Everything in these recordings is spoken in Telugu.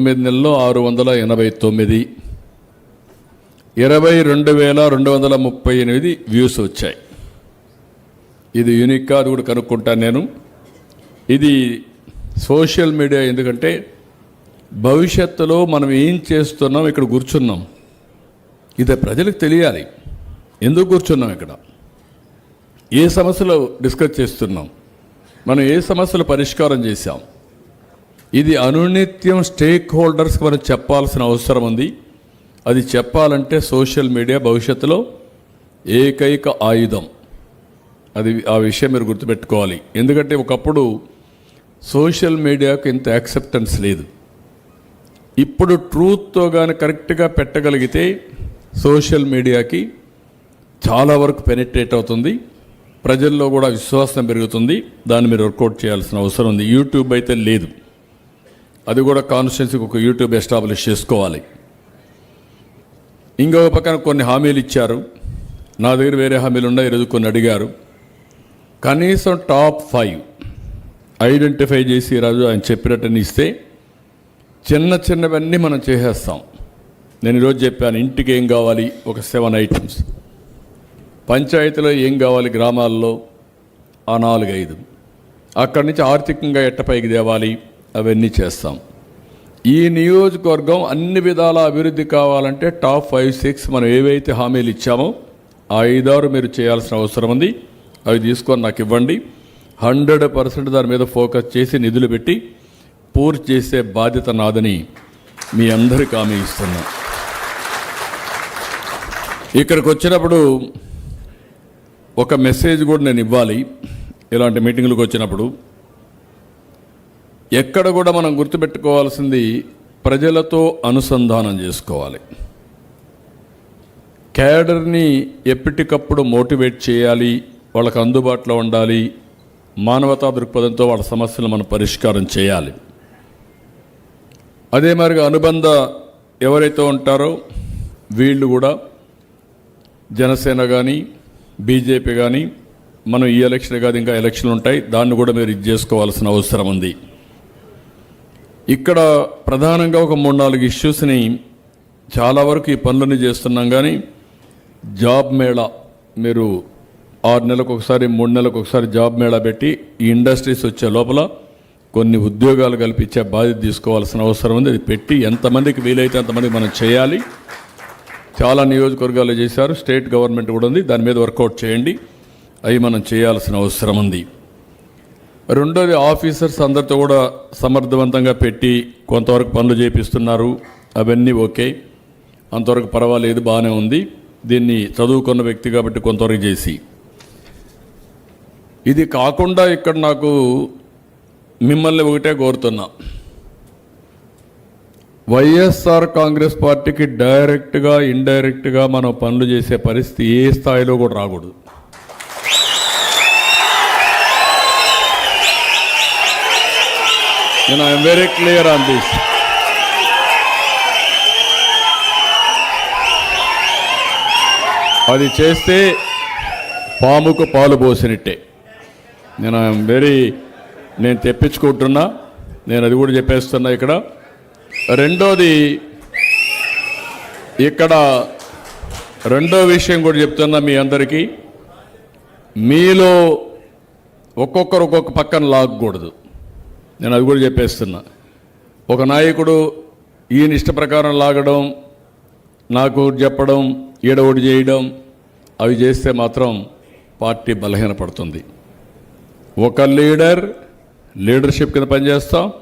తొమ్మిది నెలలో ఆరు వందల ఎనభై తొమ్మిది ఇరవై రెండు వేల రెండు వందల ముప్పై ఎనిమిది వ్యూస్ వచ్చాయి. ఇది యూనిక్గా అది కూడా కనుక్కుంటాను నేను. ఇది సోషల్ మీడియా ఎందుకంటే భవిష్యత్తులో మనం ఏం చేస్తున్నాం ఇక్కడ కూర్చున్నాం. ఇది ప్రజలకు తెలియాలి. ఎందుకు కూర్చున్నాం ఇక్కడ? ఏ సమస్యలు డిస్కస్ చేస్తున్నాం? మనం ఏ సమస్యలు పరిష్కారం చేశాం? ఇది అనునిత్యం స్టేక్ హోల్డర్స్కి మనం చెప్పాల్సిన అవసరం ఉంది. అది చెప్పాలంటే సోషల్ మీడియా భవిష్యత్తులో ఏకైక ఆయుధం. అది ఆ విషయం మీరు గుర్తుపెట్టుకోవాలి. ఎందుకంటే ఒకప్పుడు సోషల్ మీడియాకు ఇంత యాక్సెప్టెన్స్ లేదు. ఇప్పుడు ట్రూత్తో కానీ కరెక్ట్గా పెట్టగలిగితే సోషల్ మీడియాకి చాలా వరకు పెనిట్రేట్ అవుతుంది. ప్రజల్లో కూడా విశ్వాసం పెరుగుతుంది. దాన్ని మీరు వర్కౌట్ చేయాల్సిన అవసరం ఉంది. యూట్యూబ్ అయితే లేదు. అది కూడా కాన్స్టిట్యున్సీకి ఒక యూట్యూబ్ ఎస్టాబ్లిష్ చేసుకోవాలి. ఇంకొక పక్కన కొన్ని హామీలు ఇచ్చారు. నా దగ్గర వేరే హామీలు ఉన్నాయి ఈరోజు కొన్ని అడిగారు. కనీసం టాప్ ఫైవ్ ఐడెంటిఫై చేసి ఈరోజు ఆయన చెప్పినట్టని ఇస్తే చిన్న చిన్నవన్నీ మనం చేసేస్తాం. నేను ఈరోజు చెప్పాను ఇంటికి ఏం కావాలి? ఒక సెవెన్ ఐటమ్స్. పంచాయతీలో ఏం కావాలి? గ్రామాల్లో ఆ నాలుగు ఐదు అక్కడి నుంచి ఆర్థికంగా ఎట్ట పైకి తేవాలి? అవన్నీ చేస్తాం. ఈ నియోజకవర్గం అన్ని విధాల అభివృద్ధి కావాలంటే టాప్ ఫైవ్ సిక్స్ మనం ఏవైతే హామీలు ఇచ్చామో ఆ ఐదారు మీరు చేయాల్సిన అవసరం ఉంది. అవి తీసుకొని నాకు ఇవ్వండి. హండ్రెడ్ పర్సెంట్ దాని మీద ఫోకస్ చేసి నిధులు పెట్టి పూర్తి చేసే బాధ్యత నాదని మీ అందరికి హామీ ఇస్తున్నా. ఇక్కడికి వచ్చినప్పుడు ఒక మెసేజ్ కూడా నేను ఇవ్వాలి. ఇలాంటి మీటింగ్లకు వచ్చినప్పుడు ఎక్కడ కూడా మనం గుర్తుపెట్టుకోవాల్సింది ప్రజలతో అనుసంధానం చేసుకోవాలి. క్యాడర్ని ఎప్పటికప్పుడు మోటివేట్ చేయాలి వాళ్ళకు అందుబాటులో ఉండాలి మానవతా దృక్పథంతో వాళ్ళ సమస్యలు మనం పరిష్కారం చేయాలి. అదే మరిగా అనుబంధ ఎవరైతే ఉంటారో వీళ్ళు కూడా జనసేన కానీ బీజేపీ కానీ మనం ఈ ఎలక్షన్ కాదు ఇంకా ఎలక్షన్లు ఉంటాయి దాన్ని కూడా మీరు ఇది చేసుకోవాల్సిన అవసరం ఉంది. ఇక్కడ ప్రధానంగా ఒక మూడు నాలుగు ఇష్యూస్ని చాలా వరకు ఈ పనులని చేస్తున్నాం కానీ జాబ్ మేళా. మీరు ఆరు నెలలకు ఒకసారి మూడు నెలలకు ఒకసారి జాబ్ మేళా పెట్టి ఈ ఇండస్ట్రీస్ వచ్చే లోపల కొన్ని ఉద్యోగాలు కల్పించే బాధ్యత తీసుకోవాల్సిన అవసరం ఉంది. అది పెట్టి ఎంతమందికి వీలైతే అంతమందికి మనం చేయాలి. చాలా నియోజకవర్గాలు చేశారు. స్టేట్ గవర్నమెంట్ కూడా ఉంది. దాని మీద వర్కౌట్ చేయండి. అవి మనం చేయాల్సిన అవసరం ఉంది. రెండోది ఆఫీసర్స్ అందరితో కూడా సమర్థవంతంగా పెట్టి కొంతవరకు పనులు చేపిస్తున్నారు. అవన్నీ ఓకే. అంతవరకు పర్వాలేదు బాగానే ఉంది. దీన్ని చదువుకున్న వ్యక్తి కాబట్టి కొంతవరకు చేసి. ఇది కాకుండా ఇక్కడ నాకు మిమ్మల్ని ఒకటే కోరుతున్నా. వైఎస్ఆర్ కాంగ్రెస్ పార్టీకి డైరెక్ట్గా ఇండైరెక్ట్గా మనం పనులు చేసే పరిస్థితి ఏ స్థాయిలో కూడా రాకూడదు. నేను I'm very clear on this అది చేస్తే పాముకు పాలు పోసినట్టే. నేను ఐఎమ్ వెరీ నేను తెప్పించుకుంటున్నా. నేను అది కూడా చెప్పేస్తున్నా ఇక్కడ. రెండోది ఇక్కడ రెండో విషయం కూడా చెప్తున్నా మీ అందరికీ. మీలో ఒక్కొక్కరు ఒక్కొక్క పక్కన లాగకూడదు. నేను అది కూడా చెప్పేస్తున్నా. ఒక నాయకుడు ఈయన ఇష్ట ప్రకారం లాగడం నాకు చెప్పడం ఏడవడి చేయడం అవి చేస్తే మాత్రం పార్టీ బలహీనపడుతుంది. ఒక లీడర్ లీడర్షిప్ కింద పనిచేస్తాం.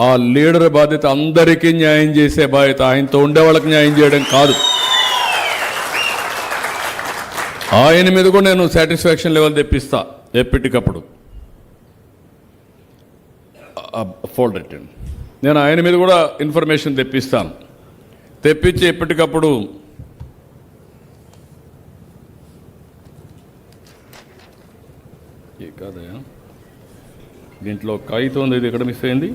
ఆ లీడర్ బాధ్యత అందరికీ న్యాయం చేసే బాధ్యత ఆయనతో ఉండే వాళ్ళకి న్యాయం చేయడం కాదు. ఆయన మీద కూడా నేను సాటిస్ఫాక్షన్ లెవెల్ తెప్పిస్తా ఎప్పటికప్పుడు. ఫోల్డర్ ఇట్టండి నేను ఆయన మీద కూడా ఇన్ఫర్మేషన్ తెప్పిస్తాను. తెప్పించి ఎప్పటికప్పుడు ఏ కాదయా దీంట్లో కాగితం ఉంది ఇది ఎక్కడ మిస్ అయింది?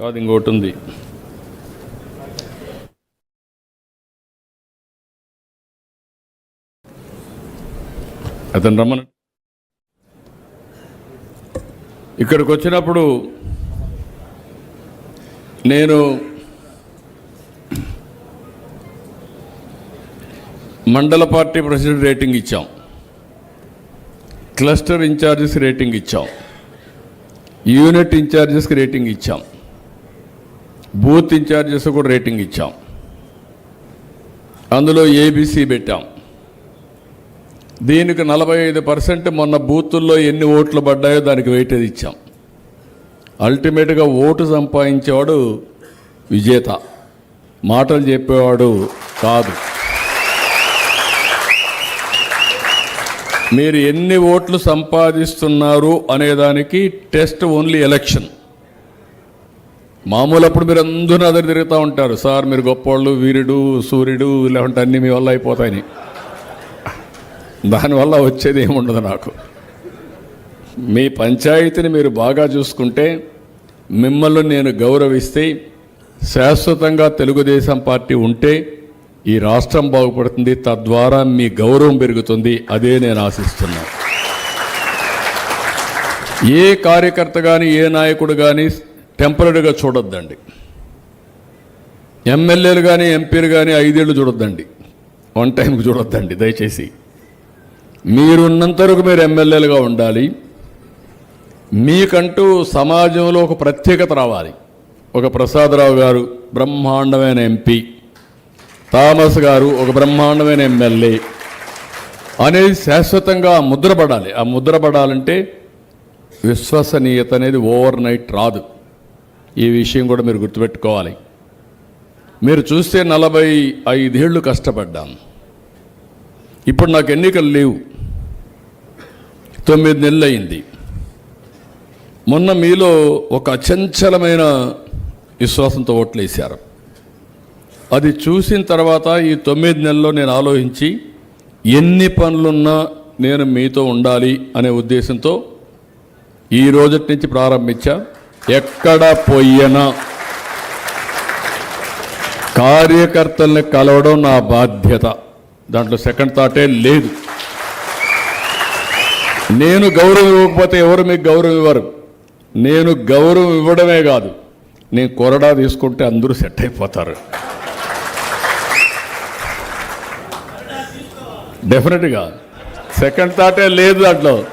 కాదు ఇంకోటి ఉంది. అతను రమ్మను. ఇక్కడికి వచ్చినప్పుడు నేను మండల పార్టీ ప్రెసిడెంట్ రేటింగ్ ఇచ్చాం. క్లస్టర్ ఇన్ఛార్జెస్ రేటింగ్ ఇచ్చాం. యూనిట్ ఇన్ఛార్జెస్కి రేటింగ్ ఇచ్చాం. బూత్ ఇన్ఛార్జెస్ కూడా రేటింగ్ ఇచ్చాం. అందులో ఏబీసీ పెట్టాం. దీనికి నలభై ఐదు పర్సెంట్ మొన్న బూతుల్లో ఎన్ని ఓట్లు పడ్డాయో దానికి వెయిటేజ్ ఇచ్చాం. అల్టిమేట్గా ఓటు సంపాదించేవాడు విజేత. మాటలు చెప్పేవాడు కాదు. మీరు ఎన్ని ఓట్లు సంపాదిస్తున్నారు అనేదానికి టెస్ట్ ఓన్లీ ఎలక్షన్. మామూలు అప్పుడు మీరు అందరూ అదరు తిరుగుతూ ఉంటారు. సార్ మీరు గొప్పోళ్ళు వీరుడు సూర్యుడు లేకుంటే అన్నీ మీ వల్ల అయిపోతాయని. దానివల్ల వచ్చేది ఏముండదు నాకు. మీ పంచాయతీని మీరు బాగా చూసుకుంటే మిమ్మల్ని నేను గౌరవిస్తే శాశ్వతంగా తెలుగుదేశం పార్టీ ఉంటే ఈ రాష్ట్రం బాగుపడుతుంది తద్వారా మీ గౌరవం పెరుగుతుంది అదే నేను ఆశిస్తున్నాను ఏ కార్యకర్త కానీ ఏ నాయకుడు కానీ టెంపరీగా చూడొద్దండి. ఎమ్మెల్యేలు కానీ ఎంపీలు కానీ ఐదేళ్ళు చూడొద్దండి. వన్ టైంకి చూడొద్దండి దయచేసి. మీరున్నంత వరకు మీరు ఎమ్మెల్యేలుగా ఉండాలి. మీకంటూ సమాజంలో ఒక ప్రత్యేకత రావాలి. ఒక ప్రసాదరావు గారు బ్రహ్మాండమైన ఎంపీ థామస్ గారు ఒక బ్రహ్మాండమైన ఎమ్మెల్యే అనేది శాశ్వతంగా ముద్రపడాలి. ఆ ముద్రపడాలంటే విశ్వసనీయత అనేది ఓవర్ నైట్ రాదు. ఈ విషయం కూడా మీరు గుర్తుపెట్టుకోవాలి. మీరు చూస్తే నలభై ఐదేళ్ళు కష్టపడ్డాం. ఇప్పుడు నాకు ఎన్నికలు లేవు. తొమ్మిది నెలలు అయింది మొన్న మీలో ఒక అచంచలమైన విశ్వాసంతో ఓట్లు వేశారు అది చూసిన తర్వాత ఈ తొమ్మిది నెలల్లో నేను ఆలోచించి ఎన్ని పనులున్నా నేను మీతో ఉండాలి అనే ఉద్దేశంతో ఈ రోజటి నుంచి ప్రారంభించా. ఎక్కడ పోయినా కార్యకర్తల్ని కలవడం నా బాధ్యత. దాంట్లో సెకండ్ థాటే లేదు. నేను గౌరవం ఇవ్వకపోతే ఎవరు మీకు గౌరవం ఇవ్వరు? నేను గౌరవం ఇవ్వడమే కాదు నేను కొరడా తీసుకుంటే అందరూ సెట్ అయిపోతారు. డెఫినెట్గా. సెకండ్ థాటే లేదు దాంట్లో.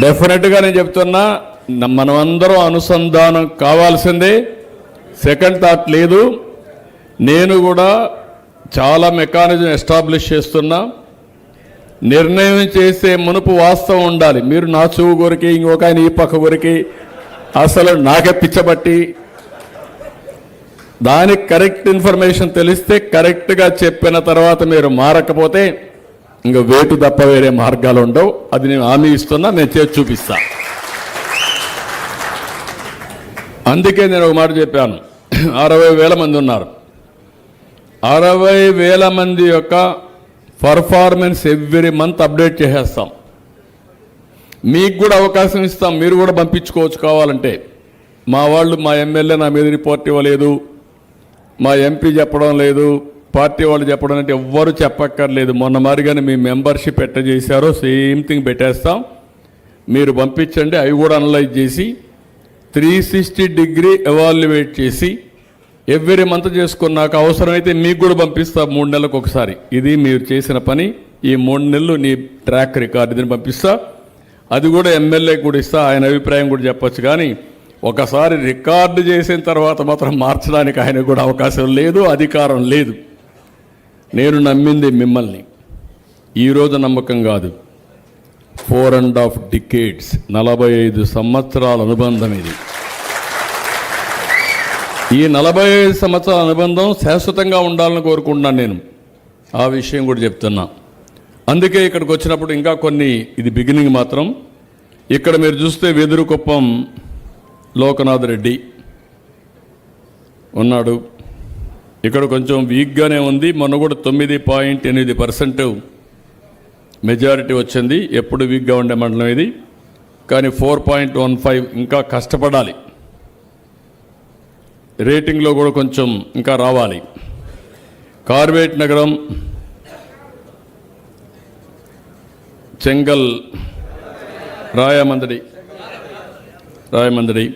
డెఫినెట్గా నేను చెప్తున్నా న- మనమందరం అనుసంధానం కావాల్సిందే. సెకండ్ థాట్ లేదు. నేను కూడా చాలా మెకానిజం ఎస్టాబ్లిష్ చేస్తున్నా. నిర్ణయం చేసే మునుపు వాస్తవం ఉండాలి. మీరు నా చెవు కొరికి ఇంకొక ఆయన ఈ పక్క కొరికి అసలు నాకే పిచ్చబట్టి దానికి కరెక్ట్ ఇన్ఫర్మేషన్ తెలిస్తే కరెక్ట్గా చెప్పిన తర్వాత మీరు మారకపోతే ఇంకా వేటు తప్ప వేరే మార్గాలు ఉండవు. అది నేను హామీ ఇస్తున్నా నేను చేసి చూపిస్తా. అందుకే నేను ఒక మాట చెప్పాను. అరవై వేల మంది ఉన్నారు. అరవై వేల మంది యొక్క పర్ఫార్మెన్స్ ఎవ్రీ మంత్ అప్డేట్ చేసేస్తాం. మీకు కూడా అవకాశం ఇస్తాం మీరు కూడా పంపించుకోవచ్చు కావాలంటే. మా వాళ్ళు మా ఎమ్మెల్యే నా మీద రిపోర్ట్ ఇవ్వలేదు మా ఎంపీ చెప్పడం లేదు పార్టీ వాళ్ళు చెప్పడం అంటే ఎవ్వరు చెప్పక్కర్లేదు. మొన్న మారిగానే మీ మెంబర్షిప్ ఎట్ట చేశారో సేమ్ థింగ్ పెట్టేస్తాం. మీరు పంపించండి అవి కూడా అనలైజ్ చేసి త్రీ సిక్స్టీ డిగ్రీ ఎవాల్యుయేట్ చేసి ఎవ్రీ మంత్ చేసుకున్నాక అవసరమైతే మీకు కూడా పంపిస్తా మూడు నెలలకు ఒకసారి. ఇది మీరు చేసిన పని. ఈ మూడు నెలలు నీ ట్రాక్ రికార్డు దీన్ని పంపిస్తా. అది కూడా ఎమ్మెల్యే కూడా ఇస్తా. ఆయన అభిప్రాయం కూడా చెప్పొచ్చు కానీ ఒకసారి రికార్డు చేసిన తర్వాత మాత్రం మార్చడానికి ఆయన కూడా అవకాశం లేదు అధికారం లేదు. నేను నమ్మింది మిమ్మల్ని. ఈరోజు నమ్మకం కాదు. ఫోర్ అండ్ హాఫ్ డికేడ్స్ నలభై ఐదు సంవత్సరాల అనుబంధం ఇది. ఈ నలభై ఐదు సంవత్సరాల అనుబంధం శాశ్వతంగా ఉండాలని కోరుకుంటున్నాను నేను. ఆ విషయం కూడా చెప్తున్నా. అందుకే ఇక్కడికి వచ్చినప్పుడు ఇంకా కొన్ని ఇది బిగినింగ్ మాత్రం. ఇక్కడ మీరు చూస్తే వెదురుకుప్పం లోకనాథ్ రెడ్డి ఉన్నాడు. ఇక్కడ కొంచెం వీక్గానే ఉంది. మొన్న కూడా తొమ్మిది పాయింట్ ఎనిమిది పర్సెంట్ మెజారిటీ వచ్చింది. ఎప్పుడు వీక్గా ఉండే మండలం ఇది. కానీ ఫోర్ పాయింట్ వన్ ఫైవ్ ఇంకా కష్టపడాలి. రేటింగ్లో కూడా కొంచెం ఇంకా రావాలి. కార్వేట్ నగరం చెంగల్ రాయమందడి రాయమందడి.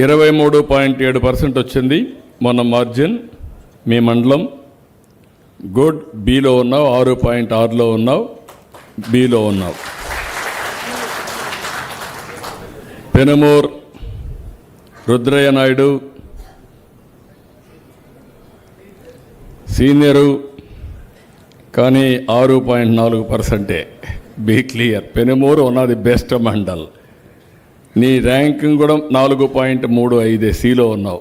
ఇరవై మూడు పాయింట్ ఏడు పర్సెంట్ వచ్చింది మొన్న మార్జిన్ మీ మండలం. గుడ్ బీలో ఉన్నావు ఆరు పాయింట్ ఆరులో ఉన్నావు బీలో ఉన్నావు. పెనుమూర్ రుద్రయ్య నాయుడు సీనియరు కానీ ఆరు పాయింట్ నాలుగు పర్సెంటే. Be clear. పెనుమూరు ఉన్నది బెస్ట్ మండల్. నీ ర్యాంకింగ్ కూడా నాలుగు పాయింట్ మూడు ఐదే సిలో ఉన్నావు.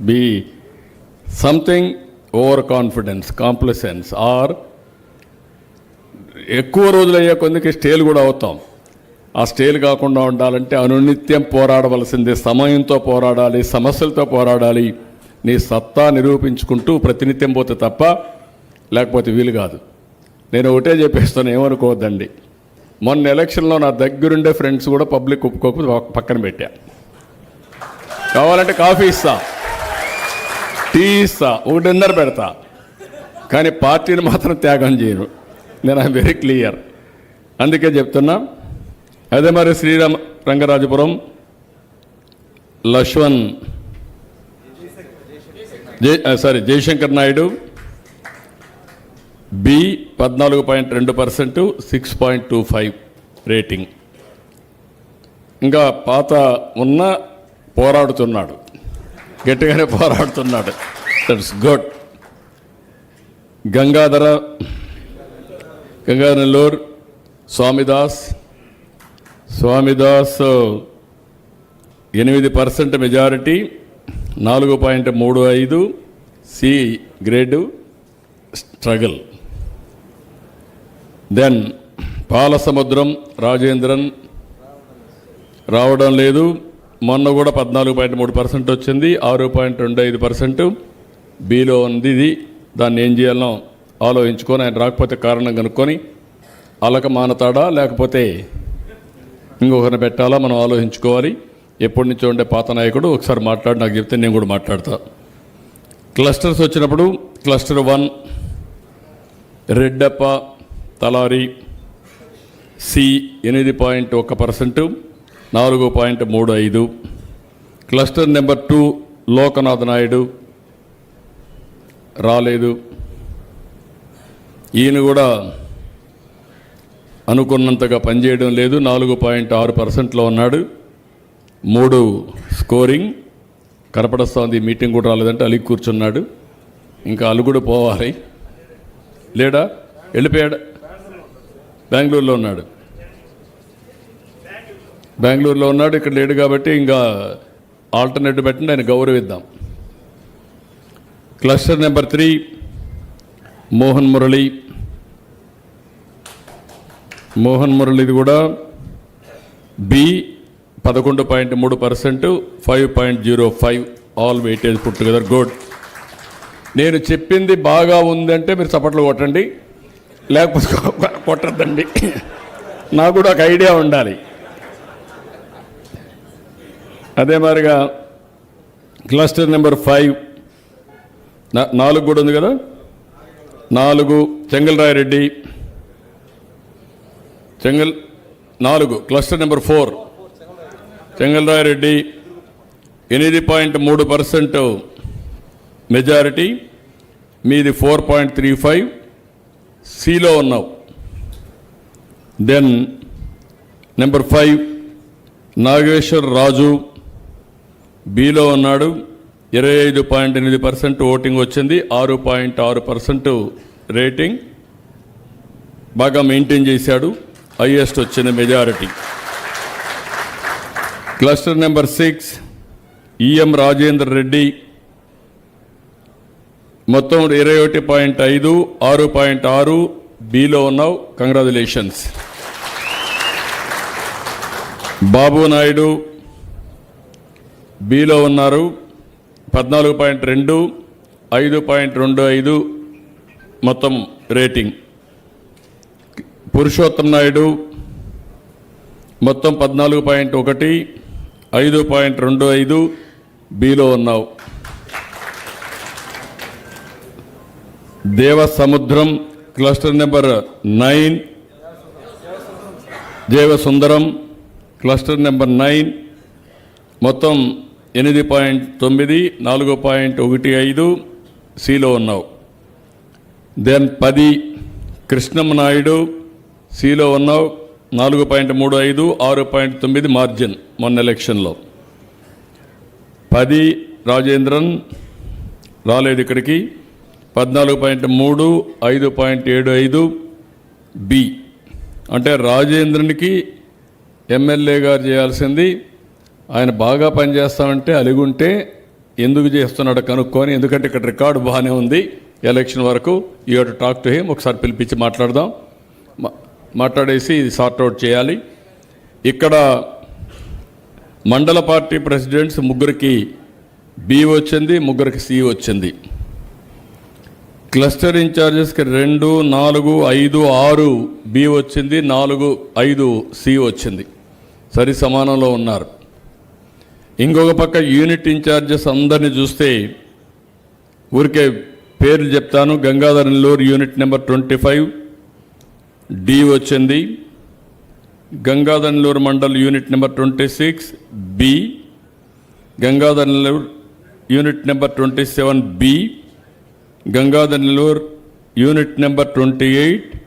B something over confidence complacence or ఎక్కువ రోజులు అయ్యే కొందికి స్టేల్ కూడా అవుతాం. ఆ స్టేల్ కాకుండా ఉండాలంటే అనునిత్యం పోరాడవలసిందే. సమయంతో పోరాడాలి సమస్యలతో పోరాడాలి. నీ సత్తా నిరూపించుకుంటూ ప్రతినిత్యం పోతే తప్ప లేకపోతే వీలు కాదు. నేను ఒకటే చెప్పేస్తాను ఏమనుకోవద్దండి. మొన్న ఎలక్షన్లో నా దగ్గరుండే ఫ్రెండ్స్ కూడా పబ్లిక్ ఒప్పుకోకపోతే పక్కన పెట్టా. కావాలంటే కాఫీ ఇస్తా. టీ ఇస్తా. ఒకటిన్నర పెడతా. కానీ పార్టీని మాత్రం త్యాగం చేయను. నేను ఐ వెరీ క్లియర్. అందుకే చెప్తున్నా అదే మరి శ్రీరామ రంగరాజపురం లక్ష్మణ్ జై సారీ జయశంకర్ నాయుడు బి పద్నాలుగు పాయింట్ రెండు percent six point two five rating. ఇంకా పాత ఉన్న పోరాడుతున్నాడు. గట్టిగానే పోరాడుతున్నాడు. దట్స్ గుడ్ గంగాధర గంగాధర నెల్లూరు స్వామిదాస్ స్వామిదాస్ ఎనిమిది పర్సెంట్ మెజారిటీ నాలుగు పాయింట్ మూడు ఐదు C grade struggle. Then Palasamudram Rajendran రావడం లేదు. మొన్న కూడా పద్నాలుగు పాయింట్ మూడు పర్సెంట్ వచ్చింది ఆరు పాయింట్ రెండు ఐదు పర్సెంట్. బీలో ఉంది ఇది. దాన్ని ఏం చేయాలనో ఆలోచించుకొని ఆయన రాకపోతే కారణం కనుక్కొని అలక మానతాడా లేకపోతే ఇంకొకరిని పెట్టాలా మనం ఆలోచించుకోవాలి. ఎప్పటి నుంచో ఉండే పాత నాయకుడు ఒకసారి మాట్లాడి నాకు చెప్తే నేను కూడా మాట్లాడతా. క్లస్టర్స్ వచ్చినప్పుడు cluster one Reddappa Talari C ఎనిమిది పాయింట్ ఒక పర్సెంట్ నాలుగు పాయింట్ మూడు ఐదు. Cluster number two Lokanath Naidu రాలేదు. ఈయన కూడా అనుకున్నంతగా పనిచేయడం లేదు. నాలుగు పాయింట్ ఆరు పర్సెంట్లో ఉన్నాడు. మూడు స్కోరింగ్. కనపడస్తోంది. మీటింగ్ కూడా రాలేదంటే అలిగి కూర్చున్నాడు. ఇంకా అలుగుడు పోవాలి. లేడా? వెళ్ళిపోయాడు? బెంగళూరులో ఉన్నాడు. బెంగళూరులో ఉన్నాడు. ఇక్కడ లేడు కాబట్టి ఇంకా ఆల్టర్నేటివ్ పెట్టండి. ఆయన గౌరవిద్దాం. Cluster number three Mohan Murali. Mohan మురళిది కూడా బి పదకొండు పాయింట్ మూడు percent five point zero five all weightage put together good నేను చెప్పింది బాగా ఉందంటే మీరు చప్పట్లు కొట్టండి లేకపోతే కొట్టద్దండి. నాకు కూడా ఒక ఐడియా ఉండాలి. అదే మాదిరిగా క్లస్టర్ నెంబర్ ఫైవ్ నాలుగు కూడా ఉంది కదా? నాలుగు చెంగల్రాయరెడ్డి చెంగల్ నాలుగు క్లస్టర్ నెంబర్ ఫోర్. చెంగల్రాయరెడ్డి ఎనిమిది పాయింట్ మూడు పర్సెంట్ మెజారిటీ మీది ఫోర్ పాయింట్ త్రీ ఫైవ్. సిలో ఉన్నావు. Then number five Nageshwar Raju below ఉన్నాడు. ఇరవై ఐదు పాయింట్ ఎనిమిది పర్సెంట్ ఓటింగ్ వచ్చింది. ఆరు పాయింట్ ఆరు పర్సెంట్ రేటింగ్ బాగా మెయింటైన్ చేశాడు. హయ్యెస్ట్ వచ్చిన majority. Cluster number six E M Rajender Reddy. మొత్తం ఇరవై ఒకటి పాయింట్ ఐదు ఆరు పాయింట్ ఆరు బిలో ఉన్నావు. కంగ్రాచులేషన్స్ బాబు నాయుడు బిలో ఉన్నారు. పద్నాలుగు పాయింట్ రెండు ఐదు పాయింట్ రెండు ఐదు మొత్తం రేటింగ్. పురుషోత్తం నాయుడు మొత్తం పద్నాలుగు పాయింట్ ఒకటి ఐదు పాయింట్ రెండు ఐదు బిలో ఉన్నావు. Devasamudram cluster number nine దేవ సుందరం క్లస్టర్ నెంబర్ నైన్ మొత్తం ఎనిమిది పాయింట్ తొమ్మిది నాలుగు పాయింట్ ఒకటి ఐదు సిలో ఉన్నావు. దెన్ పది కృష్ణమ్మ నాయుడు సిలో ఉన్నావు. నాలుగు పాయింట్ మూడు ఐదు ఆరు పాయింట్ తొమ్మిది మార్జిన్ మొన్న ఎలక్షన్లో. పది రాజేంద్రన్ రాలేదు ఇక్కడికి. పద్నాలుగు పాయింట్ మూడు ఐదు పాయింట్ ఏడు ఐదు బి. అంటే రాజేంద్రన్కి ఎమ్మెల్యే గారు చేయాల్సింది ఆయన బాగా పనిచేస్తామంటే అలిగుంటే ఎందుకు చేస్తున్నాడో కనుక్కొని ఎందుకంటే ఇక్కడ రికార్డు బాగానే ఉంది ఎలక్షన్ వరకు. You to talk to him ఒకసారి పిలిపించి మాట్లాడదాం. మా- మాట్లాడేసి ఇది సార్ట్అవుట్ చేయాలి. ఇక్కడ మండల పార్టీ ప్రెసిడెంట్స్ ముగ్గురికి బి వచ్చింది ముగ్గురికి సి వచ్చింది. క్లస్టర్ ఇన్ఛార్జెస్కి రెండు నాలుగు ఐదు ఆరు బి వచ్చింది నాలుగు ఐదు సి వచ్చింది. సరి సమానంలో ఉన్నారు. ఇంకొక పక్క యూనిట్ ఇన్ఛార్జెస్ అందరిని చూస్తే ఊరికే పేర్లు చెప్తాను. Gangadhar Nellore unit number twenty five. D వచ్చింది. Gangadhar mandal unit number twenty six B. Gangadhar Nellore unit number twenty seven B. Gangadhar Nellore unit number twenty eight